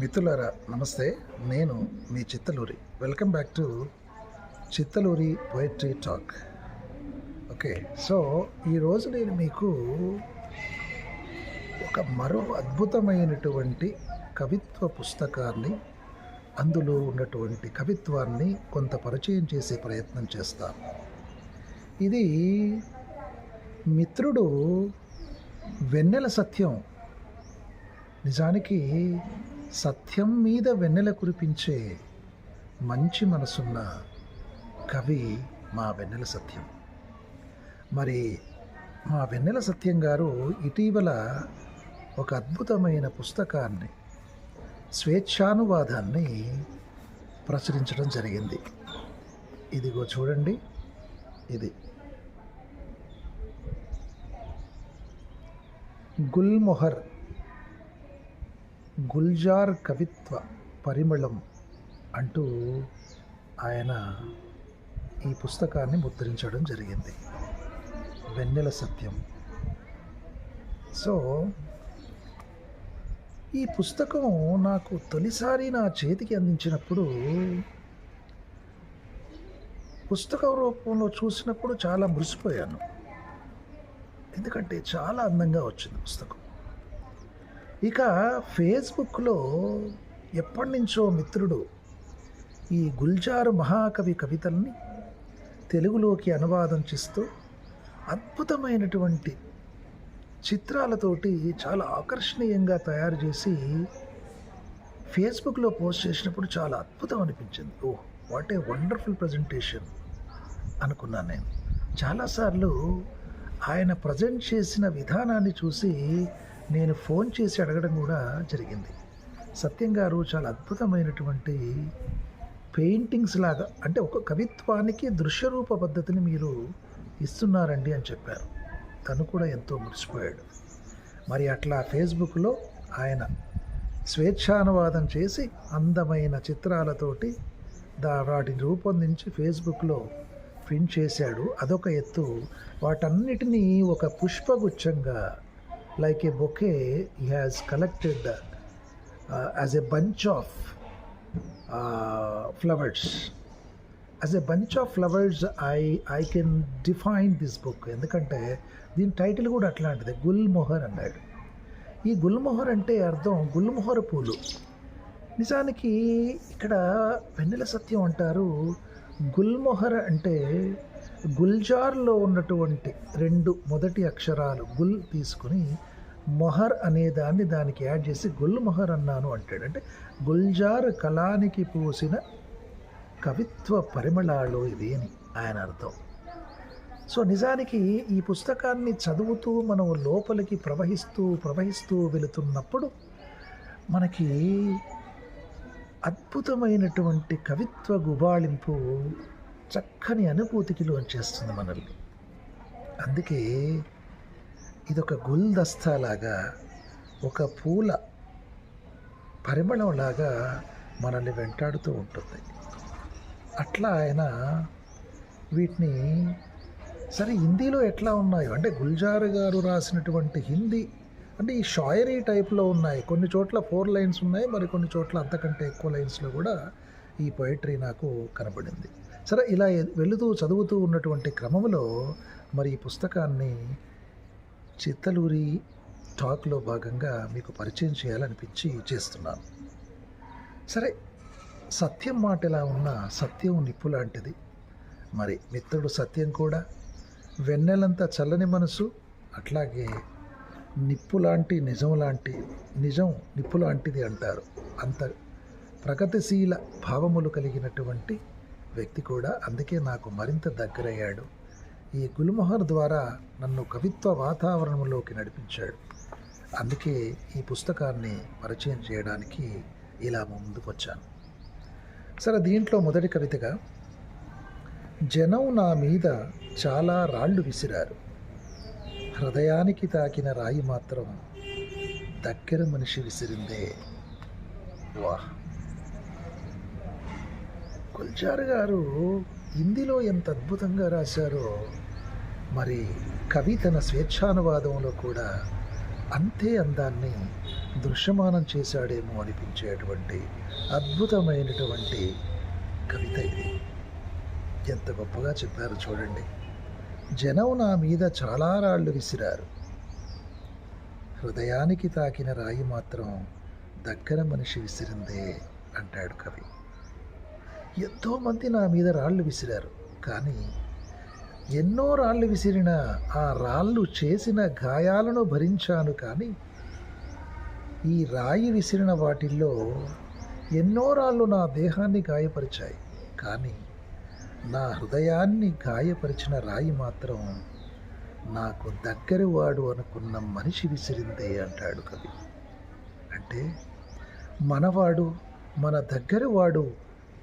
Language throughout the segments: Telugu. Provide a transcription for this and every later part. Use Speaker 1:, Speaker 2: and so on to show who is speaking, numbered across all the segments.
Speaker 1: మిత్రులారా నమస్తే. నేను మీ Chittaluri. Welcome back to Chittaluri poetry talk okay so ఈరోజు నేను మీకు ఒక మరో అద్భుతమైనటువంటి కవిత్వ పుస్తకాన్ని అందులో ఉన్నటువంటి కవిత్వాన్ని కొంత పరిచయం చేసే ప్రయత్నం చేస్తాను. ఇది మిత్రుడు వెన్నెల సత్యం. నిజానికి సత్యం మీద వెన్నెల కురిపించే మంచి మనసున్న కవి మా వెన్నెల సత్యం. మరి మా వెన్నెల సత్యం గారు ఇటీవల ఒక అద్భుతమైన పుస్తకాన్ని స్వేచ్ఛానువాదాన్ని ప్రచురించడం జరిగింది. ఇదిగో చూడండి ఇది. గుల్మొహర్ గుల్జార్ కవిత్వ పరిమళం అంటూ ఆయన ఈ పుస్తకాన్ని ముద్రించడం జరిగింది. వెన్నెల సత్యం. సో ఈ పుస్తకం నాకు తొలిసారి నా చేతికి అందించినప్పుడు పుస్తకం రూపంలో చూసినప్పుడు చాలా మురిసిపోయాను. ఎందుకంటే చాలా అందంగా వచ్చింది పుస్తకం. ఇక ఫేస్బుక్లో ఎప్పటి నుంచో మిత్రుడు ఈ గుల్జారు మహాకవి కవితల్ని తెలుగులోకి అనువాదం చేస్తూ అద్భుతమైనటువంటి చిత్రాలతోటి చాలా ఆకర్షణీయంగా తయారు చేసి ఫేస్బుక్లో పోస్ట్ చేసినప్పుడు చాలా అద్భుతం అనిపించింది. Oh what a wonderful presentation అనుకున్నాను నేను. చాలాసార్లు ఆయన ప్రజెంట్ చేసిన విధానాన్ని చూసి నేను ఫోన్ చేసి అడగడం కూడా జరిగింది. సత్యం గారు చాలా అద్భుతమైనటువంటి పెయింటింగ్స్ లాగా అంటే ఒక కవిత్వానికి దృశ్యరూప పద్ధతిని మీరు ఇస్తున్నారండి అని చెప్పారు. తను కూడా ఎంతో మురిసిపోయాడు. మరి అట్లా ఫేస్బుక్లో ఆయన స్వేచ్ఛానువాదం చేసి అందమైన చిత్రాలతోటి దా వాటిని రూపొందించి ఫేస్బుక్లో ప్రింట్ చేశాడు. అదొక ఎత్తు. వాటన్నిటినీ ఒక పుష్పగుచ్చంగా like a has collected uh, collected a a bunch of flowers as a bunch of flowers I I can define this book ఎందుకంటే దీని టైటిల్ కూడా అట్లాంటిది గుల్మొహర్ అన్నాడు. ఈ గుల్మొహర్ అంటే అర్థం గుల్మొహర్ పూలు. నిజానికి ఇక్కడ వెన్నెల సత్యం అంటారు గుల్మొహర్ అంటే గుల్జార్లో ఉన్నటువంటి రెండు మొదటి అక్షరాలు గుల్ తీసుకుని మొహర్ అనే దాన్ని దానికి యాడ్ చేసి గుల్ మొహర్ అన్నాను అంటాడు. అంటే గుల్జార్ కళానికి పూసిన కవిత్వ పరిమళాలు ఇది అని ఆయన అర్థం. సో నిజానికి ఈ పుస్తకాన్ని చదువుతూ మనం లోపలికి ప్రవహిస్తూ ప్రవహిస్తూ వెళుతున్నప్పుడు మనకి అద్భుతమైనటువంటి కవిత్వ గుబాళింపు చక్కని అనుభూతికి లోంచేస్తుంది మనల్ని. అందుకే ఇదొక గుల్దస్తాలాగా ఒక పూల పరిమళంలాగా మనల్ని వెంటాడుతూ ఉంటుంది. అట్లా ఆయన వీటిని సరే హిందీలో ఎట్లా ఉన్నాయో? అంటే గుల్జార్ గారు రాసినటువంటి హిందీ అంటే ఈ షాయరీ టైప్లో ఉన్నాయి. కొన్ని చోట్ల ఫోర్ లైన్స్ ఉన్నాయి మరి కొన్ని చోట్ల అంతకంటే ఎక్కువ లైన్స్లో కూడా ఈ పొయిటరీ నాకు కనబడింది. సరే ఇలా వెళుతూ చదువుతూ ఉన్నటువంటి క్రమంలో మరి ఈ పుస్తకాన్ని చిత్తలూరి టాక్లో భాగంగా మీకు పరిచయం చేయాలనిపించి చేస్తున్నాను. సరే సత్యం మాట ఎలా ఉన్నా సత్యం నిప్పు లాంటిది. మరి మిత్రుడు సత్యం కూడా. వెన్నెలంత చల్లని మనసు అట్లాగే నిప్పు లాంటి నిజం లాంటి నిజం నిప్పు లాంటిది అంటారు. అంత ప్రగతిశీల భావములు కలిగినటువంటి వ్యక్తి కూడా అందుకే నాకు మరింత దగ్గరయ్యాడు. ఈ గుల్మొహర్ ద్వారా నన్ను కవిత్వ వాతావరణంలోకి నడిపించాడు. అందుకే ఈ పుస్తకాన్ని పరిచయం చేయడానికి ఇలా ముందుకొచ్చాను. సరే దీంట్లో మొదటి కవితగా జనం నా మీద చాలా రాళ్ళు విసిరారు. హృదయానికి తాకిన రాయి మాత్రం దగ్గర మనిషి విసిరిందే. వాహ్! కొల్చారు గారు హిందీలో ఎంత అద్భుతంగా రాశారో మరి కవి తన స్వేచ్ఛానువాదంలో కూడా అంతే అందాన్ని దృశ్యమానం చేశాడేమో అనిపించేటువంటి అద్భుతమైనటువంటి కవిత ఇది. ఎంత గొప్పగా చెప్పారు చూడండి. జనం నా మీద చాలా రాళ్ళు విసిరారు. హృదయానికి తాకిన రాయి మాత్రం దగ్గర మనిషి విసిరిందే అంటాడు కవి. ఎంతోమంది నా మీద రాళ్ళు విసిరారు. కానీ ఎన్నో రాళ్ళు విసిరిన ఆ రాళ్ళు చేసిన గాయాలను భరించాను కానీ ఈ రాయి విసిరిన వాటిల్లో ఎన్నో రాళ్ళు నా దేహాన్ని గాయపరిచాయి. కానీ నా హృదయాన్ని గాయపరిచిన రాయి మాత్రం నాకు దగ్గరి వాడు అనుకున్న మనిషి విసిరిందే అంటాడు కవి. అంటే మనవాడు మన దగ్గరవాడు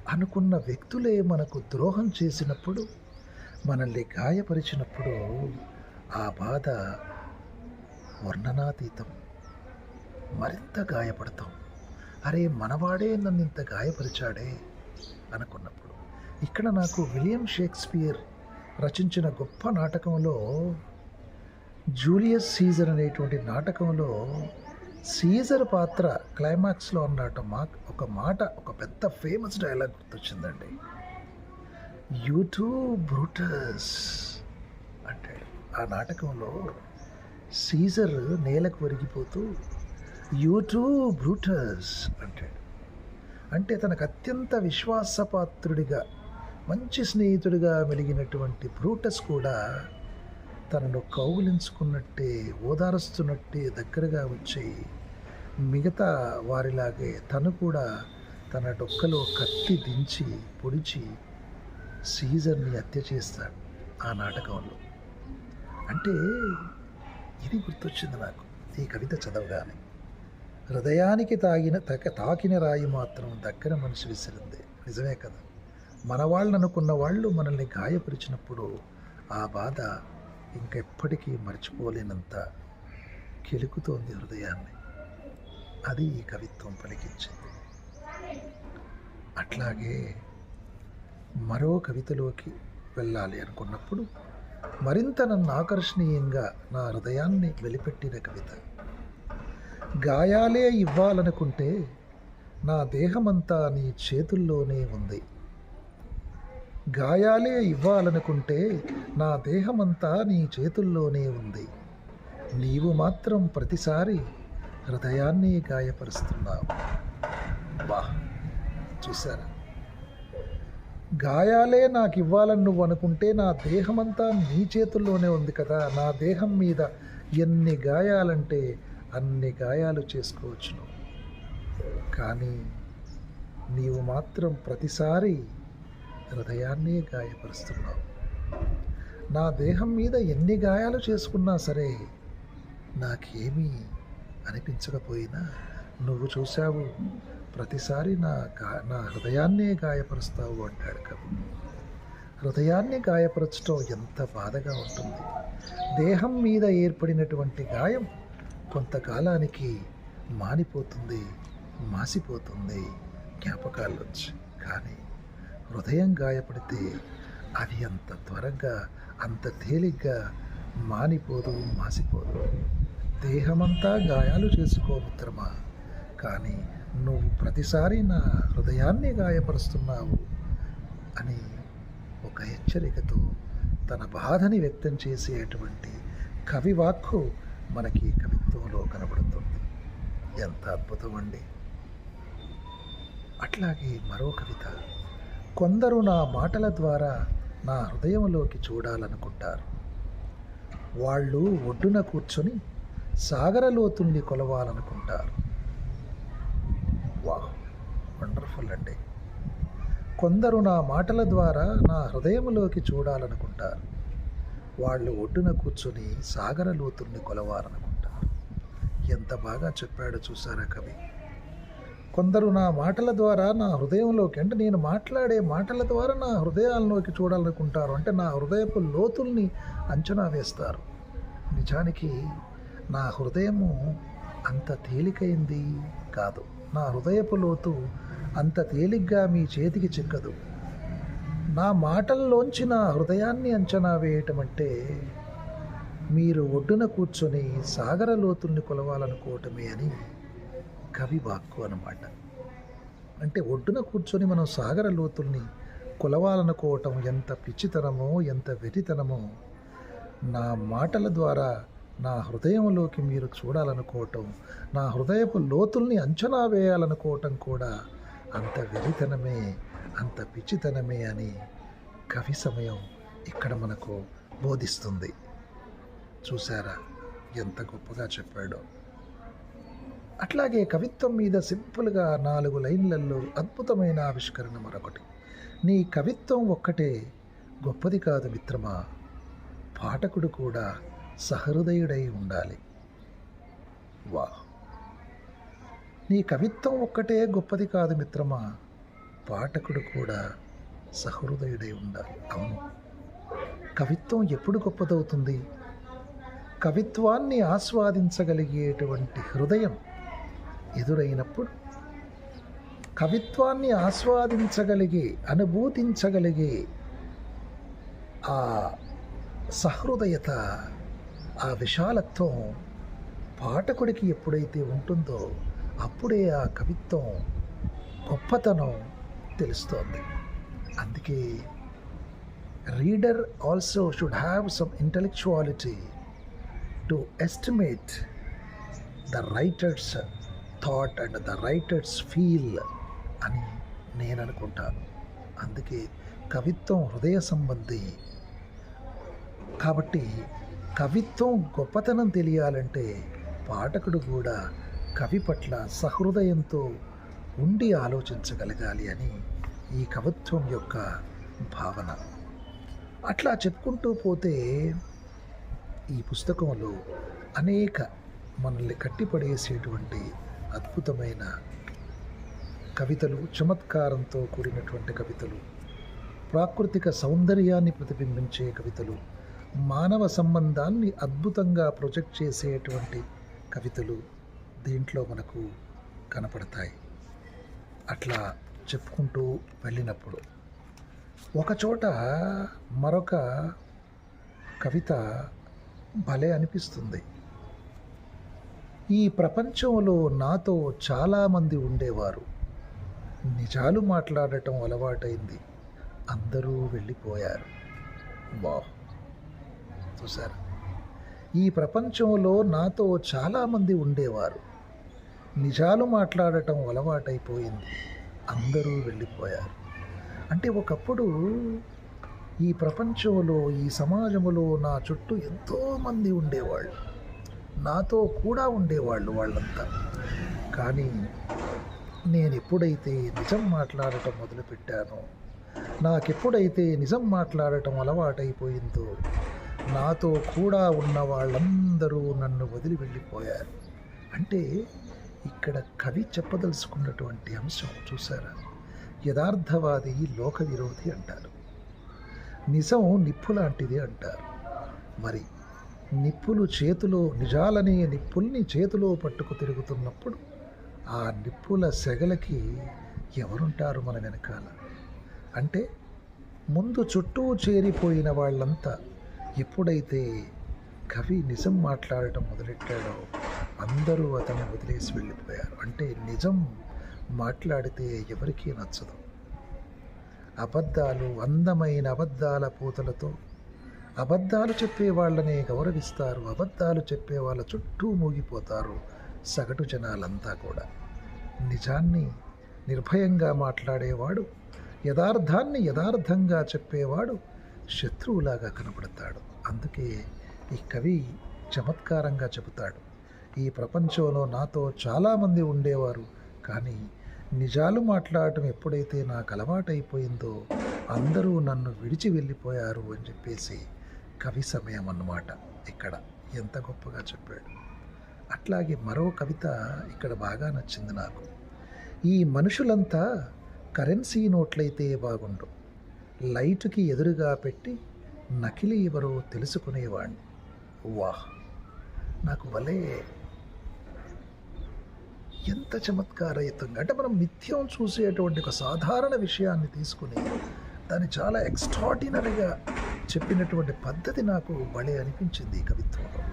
Speaker 1: అనుకున్న వ్యక్తులే మనకు ద్రోహం చేసినప్పుడు మనల్ని గాయపరిచినప్పుడు ఆ బాధ వర్ణనాతీతం. మరింత గాయపడతాం. అరే మనవాడే నన్ను ఇంత గాయపరిచాడే అనుకున్నప్పుడు. ఇక్కడ నాకు విలియం షేక్స్పియర్ రచించిన గొప్ప నాటకంలో జూలియస్ సీజర్ అనేటువంటి నాటకంలో సీజర్ పాత్ర క్లైమాక్స్లో ఉన్నట్టు మా ఒక మాట ఒక పెద్ద ఫేమస్ డైలాగ్ గుర్తొచ్చిందండి. యూట్యూబ్ బ్రూటస్ అంటే ఆ నాటకంలో సీజర్ నేలకు ఒరిగిపోతూ యూట్యూబ్ బ్రూటస్ అంటాడు అంటే తనకు అత్యంత విశ్వాసపాత్రుడిగా మంచి స్నేహితుడిగా మెలిగినటువంటి బ్రూటస్ కూడా తనను కౌగులించుకున్నట్టే ఓదారుస్తున్నట్టే దగ్గరగా వచ్చి మిగతా వారిలాగే తను కూడా తన డొక్కలో కత్తి దించి పొడిచి సీజర్ని హత్య చేస్తాడు ఆ నాటకంలో. అంటే ఇది గుర్తొచ్చింది నాకు ఈ కవిత చదవగానే. హృదయానికి తాగిన తక తాకిన రాయి మాత్రం దగ్గర మనిషి విసిరింది. నిజమే కదా? మన వాళ్ళు అనుకున్న వాళ్ళు మనల్ని గాయపరిచినప్పుడు ఆ బాధ ఇంకెప్పటికీ మర్చిపోలేనంత కెలుకుతోంది హృదయాన్ని. అది ఈ కవిత్వం పలికించింది. అట్లాగే మరో కవితలోకి వెళ్ళాలి అనుకున్నప్పుడు మరింత నన్ను ఆకర్షణీయంగా నా హృదయాన్ని వెలిపెట్టిన కవిత. గాయాలే ఇవ్వాలనుకుంటే నా దేహమంతా నీ చేతుల్లోనే ఉంది. గాయాలే ఇవ్వాలనుకుంటే నా దేహమంతా నీ చేతుల్లోనే ఉంది. నీవు మాత్రం ప్రతిసారి హృదయాన్ని గాయపరుస్తున్నావు. బా చూసారా గాయాలే నాకు ఇవ్వాలని నువ్వు అనుకుంటే నా దేహమంతా నీ చేతుల్లోనే ఉంది కదా. నా దేహం మీద ఎన్ని గాయాలంటే అన్ని గాయాలు చేసుకోవచ్చును. కానీ నీవు మాత్రం ప్రతిసారి హృదయాన్ని గాయపరుస్తున్నావు. నా దేహం మీద ఎన్ని గాయాలు చేసుకున్నా సరే నాకేమీ అనిపించకపోయినా నువ్వు చూశావు ప్రతిసారి నా గా నా హృదయాన్నే గాయపరుస్తావు అంటాడు కవి. హృదయాన్ని గాయపరచడం ఎంత బాధగా ఉంటుంది. దేహం మీద ఏర్పడినటువంటి గాయం కొంతకాలానికి మానిపోతుంది మాసిపోతుంది జ్ఞాపకాలు వచ్చి కానీ హృదయం గాయపడితే అది అంత త్వరగా అంత తేలిగ్గా మానిపోదు మాసిపోదు. దేహమంతా గాయాలు చేసుకో మిత్రమా. కానీ నువ్వు ప్రతిసారి నా హృదయాన్ని గాయపరుస్తున్నావు అని ఒక హెచ్చరికతో తన బాధని వ్యక్తం చేసేటువంటి కవివాక్కు మనకి కవిత్వంలో కనబడుతుంది. ఎంత అద్భుతం అండి. అట్లాగే మరో కవిత. కొందరు నా మాటల ద్వారా నా హృదయంలోకి చూడాలనుకుంటారు. వాళ్ళు ఒడ్డున కూర్చొని సాగరలోతుల్ని కొలవాలనుకుంటారు. వా వండర్ఫుల్ అండి. కొందరు నా మాటల ద్వారా నా హృదయంలోకి చూడాలనుకుంటారు. వాళ్ళు ఒడ్డున కూర్చొని సాగర లోతుల్ని కొలవాలనుకుంటారు. ఎంత బాగా చెప్పాడో చూసారా కవి? కొందరు నా మాటల ద్వారా నా హృదయంలోకి అంటే నేను మాట్లాడే మాటల ద్వారా నా హృదయాల్లోకి చూడాలనుకుంటారు. అంటే నా హృదయపు లోతుల్ని అంచనా వేస్తారు. నిజానికి నా హృదయము అంత తేలికైంది కాదు. నా హృదయపు లోతు అంత తేలిగ్గా మీ చేతికి చిక్కదు. నా మాటల్లోంచి నా హృదయాన్ని అంచనా వేయటం అంటే మీరు ఒడ్డున కూర్చొని సాగర లోతుల్ని కొలవాలనుకోవటమే అని కవి వాక్కు అన్నమాట. అంటే ఒడ్డున కూర్చొని మనం సాగర లోతుల్ని కొలవాలనుకోవటం ఎంత పిచ్చితనమో ఎంత వెరితనమో నా మాటల ద్వారా నా హృదయంలోకి మీరు చూడాలనుకోవటం నా హృదయపు లోతుల్ని అంచనా వేయాలనుకోవటం కూడా అంత వెరితనమే అంత పిచ్చితనమే అని కవి సమయం ఇక్కడ మనకు బోధిస్తుంది. చూసారా ఎంత గొప్పగా చెప్పాడో. అట్లాగే కవిత్వం మీద సింపుల్గా నాలుగు లైన్లలో అద్భుతమైన ఆవిష్కరణ మరొకటి. నీ కవిత్వం ఒక్కటే గొప్పది కాదు మిత్రమా? పాఠకుడు కూడా సహృదయుడై ఉండాలి. వా నీ కవిత్వం ఒక్కటే గొప్పది కాదు మిత్రమా? పాఠకుడు కూడా సహృదయుడై ఉండాలి. అవును. కవిత్వం ఎప్పుడు గొప్పదవుతుంది? కవిత్వాన్ని ఆస్వాదించగలిగేటువంటి హృదయం ఎదురైనప్పుడు కవిత్వాన్ని ఆస్వాదించగలిగే అనుభూతించగలిగే ఆ సహృదయత ఆ విశాలత్వం పాఠకుడికి ఎప్పుడైతే ఉంటుందో అప్పుడే ఆ కవిత్వం గొప్పతనం తెలుస్తోంది. అందుకే reader also should have some intellectuality to estimate the writer's thought and the writer's feel అని నేను అనుకుంటాను అందుకే కవిత్వం హృదయ సంబంధి. కాబట్టి కవిత్వం గొప్పతనం తెలియాలంటే పాఠకుడు కూడా కవి పట్ల సహృదయంతో ఉండి ఆలోచించగలగాలి అని ఈ కవిత్వం యొక్క భావన. అట్లా చెప్పుకుంటూ పోతే ఈ పుస్తకంలో అనేక మనల్ని కట్టిపడేసేటువంటి అద్భుతమైన కవితలు చమత్కారంతో కూడినటువంటి కవితలు ప్రాకృతిక సౌందర్యాన్ని ప్రతిబింబించే కవితలు మానవ సంబంధాన్ని అద్భుతంగా ప్రొజెక్ట్ చేసేటువంటి కవితలు దీంట్లో మనకు కనపడతాయి. అట్లా చెప్పుకుంటూ వెళ్ళినప్పుడు ఒకచోట మరొక కవిత భలే అనిపిస్తుంది. ఈ ప్రపంచంలో నాతో చాలామంది ఉండేవారు. నిజాలు మాట్లాడటం అలవాటైంది. అందరూ వెళ్ళిపోయారు. వా చూసారు ఈ ప్రపంచంలో నాతో చాలామంది ఉండేవారు. నిజాలు మాట్లాడటం అలవాటైపోయింది. అందరూ వెళ్ళిపోయారు. అంటే ఒకప్పుడు ఈ ప్రపంచంలో ఈ సమాజంలో నా చుట్టూ ఎంతోమంది ఉండేవాళ్ళు. నాతో కూడా ఉండేవాళ్ళు వాళ్ళంతా. కానీ నేను ఎప్పుడైతే నిజం మాట్లాడటం మొదలుపెట్టానో నాకెప్పుడైతే నిజం మాట్లాడటం అలవాటైపోయిందో నాతో కూడా ఉన్న వాళ్ళందరూ నన్ను వదిలి వెళ్ళిపోయారు. అంటే ఇక్కడ కవి చెప్పదలుచుకున్నటువంటి అంశం చూసారా యథార్థవాది లోక విరోధి అంటారు. నిజం నిప్పు లాంటిది అంటారు. మరి నిప్పులు చేతిలో నిజాలనే నిప్పుల్ని చేతిలో పట్టుకు తిరుగుతున్నప్పుడు ఆ నిప్పుల సెగలకి ఎవరుంటారు మన వెనకాల? అంటే ముందు చుట్టూ చేరిపోయిన వాళ్ళంతా ఎప్పుడైతే కవి నిజం మాట్లాడటం మొదలెట్టాడో అందరూ అతన్ని వదిలేసి వెళ్ళిపోయారు. అంటే నిజం మాట్లాడితే ఎవరికీ నచ్చదు. అబద్ధాలు అందమైన అబద్ధాల పూతలతో అబద్ధాలు చెప్పే వాళ్ళని గౌరవిస్తారు. అబద్ధాలు చెప్పే వాళ్ళ చుట్టూ మూగిపోతారు సగటు జనాలంతా కూడా. నిజాన్ని నిర్భయంగా మాట్లాడేవాడు యథార్థాన్ని యథార్థంగా చెప్పేవాడు శత్రువులాగా కనపడతాడు అందుకే ఈ కవి చమత్కారంగా చెబుతాడు ఈ ప్రపంచంలో నాతో చాలామంది ఉండేవారు కానీ నిజాలు మాట్లాడటం ఎప్పుడైతే నాకు అలవాటైపోయిందో అందరూ నన్ను విడిచి వెళ్ళిపోయారు అని చెప్పేసి కవి సమయం అన్నమాట ఇక్కడ. ఎంత గొప్పగా చెప్పాడు. అట్లాగే మరో కవిత ఇక్కడ బాగా నచ్చింది నాకు. ఈ మనుషులంతా కరెన్సీ నోట్లయితే బాగుండు. లైటుకి ఎదురుగా పెట్టి నకిలీ ఎవరో తెలుసుకునేవాణ్ణి. వాహ్! నాకు భలే ఎంత చమత్కారయుతంగా. అంటే మనం నిత్యం చూసేటువంటి ఒక సాధారణ విషయాన్ని తీసుకుని దాన్ని చాలా ఎక్స్ట్రాడినరీగా చెప్పినటువంటి పద్ధతి నాకు భలే అనిపించింది ఈ కవిత్వంలో.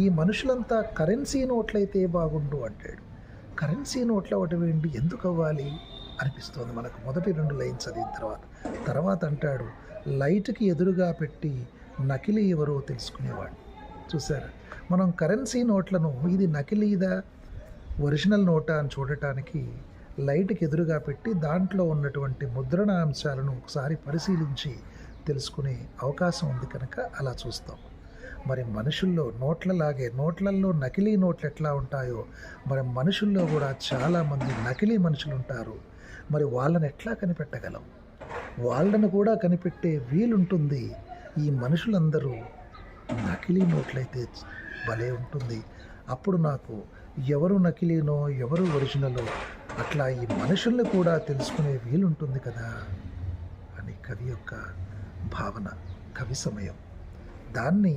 Speaker 1: ఈ మనుషులంతా కరెన్సీ నోట్లయితే బాగుండు అంటాడు. కరెన్సీ నోట్లు అవ్వటం ఏంటి? ఎందుకు అవ్వాలి? అనిపిస్తోంది మనకు. మొదటి రెండు లైన్స్ చదివిన తర్వాత. తర్వాత అంటాడు లైట్కి ఎదురుగా పెట్టి నకిలీ ఎవరో తెలుసుకునేవాడు. చూసారా మనం కరెన్సీ నోట్లను ఇది నకిలీదా? ఒరిజినల్ నోటా అని చూడటానికి లైట్కి ఎదురుగా పెట్టి దాంట్లో ఉన్నటువంటి ముద్రణ అంశాలను ఒకసారి పరిశీలించి తెలుసుకునే అవకాశం ఉంది కనుక అలా చూస్తాం. మరి మనుషుల్లో నోట్లలాగే నోట్లల్లో నకిలీ నోట్లు ఎట్లా ఉంటాయో మరి మనుషుల్లో కూడా చాలామంది నకిలీ మనుషులు ఉంటారు మరి వాళ్ళని ఎట్లా కనిపెట్టగలం? వాళ్ళను కూడా కనిపెట్టే వీలుంటుంది. ఈ మనుషులందరూ నకిలీ నోట్లయితే భలే ఉంటుంది. అప్పుడు నాకు ఎవరు నకిలీనో ఎవరు ఒరిజినలో అట్లా ఈ మనుషుల్ని కూడా తెలుసుకునే వీలుంటుంది కదా అని కవి యొక్క భావన కవి సమయం. దాన్ని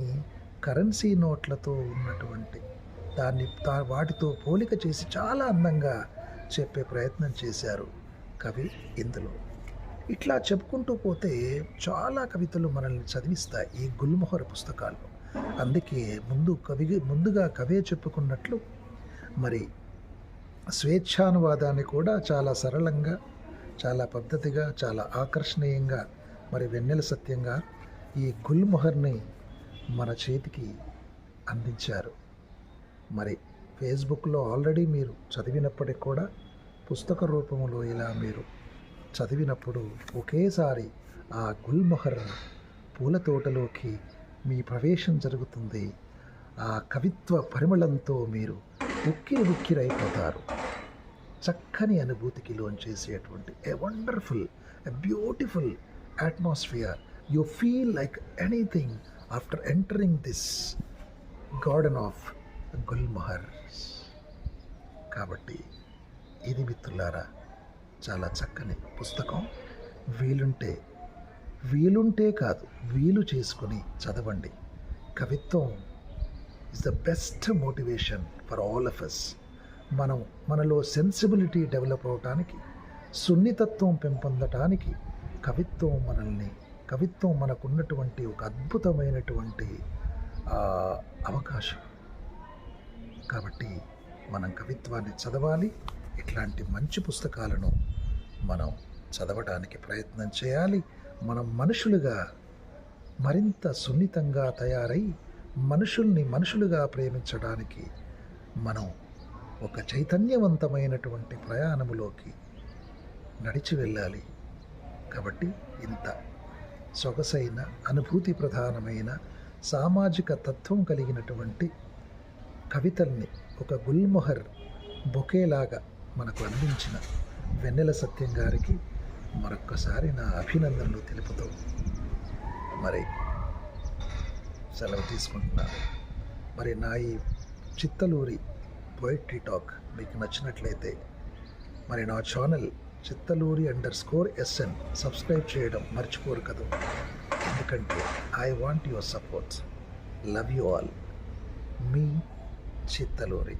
Speaker 1: కరెన్సీ నోట్లతో ఉన్నటువంటి దాన్ని వాటితో పోలిక చేసి చాలా అందంగా చెప్పే ప్రయత్నం చేశారు కవి ఇందులో. ఇట్లా చెప్పుకుంటూ పోతే చాలా కవితలు మనల్ని చదివిస్తాయి ఈ గుల్మొహర్ పుస్తకాలు అందుకే ముందు కవి ముందుగా కవే చెప్పుకున్నట్లు మరి స్వేచ్ఛానువాదాన్ని కూడా చాలా సరళంగా చాలా పద్ధతిగా చాలా ఆకర్షణీయంగా మరి వెన్నెల సత్యంగా ఈ గుల్మొహర్ని మన చేతికి అందించారు. మరి ఫేస్బుక్లో ఆల్రెడీ మీరు చదివినప్పటికి కూడా పుస్తక రూపంలో ఇలా మీరు చదివినప్పుడు ఒకేసారి ఆ గుల్మొహర్ పూల తోటలోకి మీ ప్రవేశం జరుగుతుంది. ఆ కవిత్వ పరిమళంతో మీరు ఉక్కిరి ఉక్కిరైపోతారు. చక్కని అనుభూతికి లోన్ చేసేటువంటి a wonderful a beautiful atmosphere You feel like anything after entering this garden of gulmohar కాబట్టి ఇది మిత్రులారా చాలా చక్కని పుస్తకం. వీలుంటే వీలుంటే కాదు వీలు చేసుకొని చదవండి. కవిత్వం is the best motivation for all of us మనం మనలో సెన్సిబిలిటీ డెవలప్ అవటానికి సున్నితత్వం పెంపొందటానికి కవిత్వం మనల్ని కవిత్వం మనకున్నటువంటి ఒక అద్భుతమైనటువంటి అవకాశం. కాబట్టి మనం కవిత్వాన్ని చదవాలి. ఇట్లాంటి మంచి పుస్తకాలను మనం చదవడానికి ప్రయత్నం చేయాలి. మనం మనుషులుగా మరింత సున్నితంగా తయారై మనుషుల్ని మనుషులుగా ప్రేమించడానికి మనం ఒక చైతన్యవంతమైనటువంటి ప్రయాణములోకి నడిచి వెళ్ళాలి. కాబట్టి ఇంత సొగసైన అనుభూతి ప్రధానమైన సామాజిక తత్వం కలిగినటువంటి కవితల్ని ఒక గుల్మొహర్ బొకేలాగా మనకు అందించిన వెన్నెల సత్యం గారికి మరొక్కసారి నా అభినందనలు తెలుపుతూ మరి సెలవు తీసుకుంటున్నాను మరి నా ఈ చిత్తలూరి పోయిట్రీ టాక్ మీకు నచ్చినట్లయితే మరి నా channel Chittaluri underscore SN. Subscribe చేయడం మర్చిపోరు కదా. ఎందుకంటే I want your supports. Love you all. Me Chittaluri.